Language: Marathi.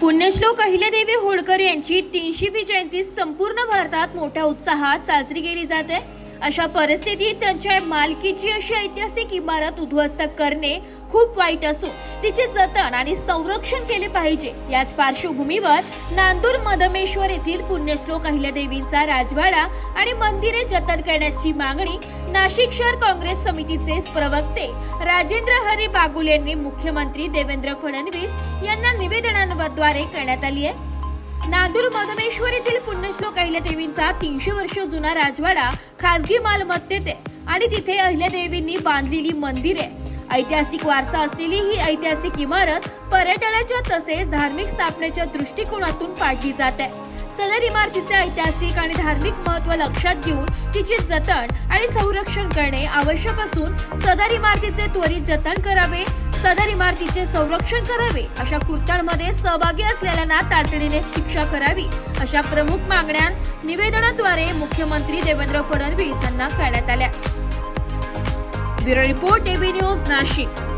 पुण्यश्लोक अहिल्यादेवी होळकर यांची तीनशेवी जयंती संपूर्ण भारतात मोठ्या उत्साहात साजरी केली जाते. अशा परिस्थितीत त्यांच्या मालकीची अशी ऐतिहासिक इमारत उद्ध्वस्त करणे खूप वाईट असून तिचे जतन आणि संरक्षण केले पाहिजे. याच पार्श्वभूमीवर नांदूर मधमेश्वर येथील पुण्यश्लोक अहिल्यादेवींचा राजवाडा आणि मंदिरे जतन करण्याची मागणी नाशिक शहर काँग्रेस समितीचे प्रवक्ते राजेंद्र हरी बागुल यांनी मुख्यमंत्री देवेंद्र फडणवीस यांना निवेदनाद्वारे करण्यात आली आहे. नांदूर मधमेश्वर येथील पुण्यश्लोक अहिल्यादेवींचा तीनशे वर्ष जुना राजवाडा खासगी मालमत्तेत आहे. आणि तिथे अहिल्यादेवींनी बांधलेली मंदिरे ऐतिहासिक वारसा असलेली ही ऐतिहासिक इमारत पर्यटनाच्या तसेच धार्मिक स्थापनेच्या दृष्टिकोनातून पाडली जात. आहे सदर इमारतीचे ऐतिहासिक आणि धार्मिक महत्त्व लक्षात घेऊन तिचे जतन आणि संरक्षण करणे आवश्यक असून सदर इमारतीचे त्वरित जतन करावे सदर इमारतीचे संरक्षण करावे अशा कृत्यांमध्ये सहभागी असलेल्यांना तातडीने शिक्षा करावी अशा प्रमुख मागण्या निवेदनाद्वारे मुख्यमंत्री देवेंद्र फडणवीस यांना करण्यात आल्या. Bureau report AB news Nashik.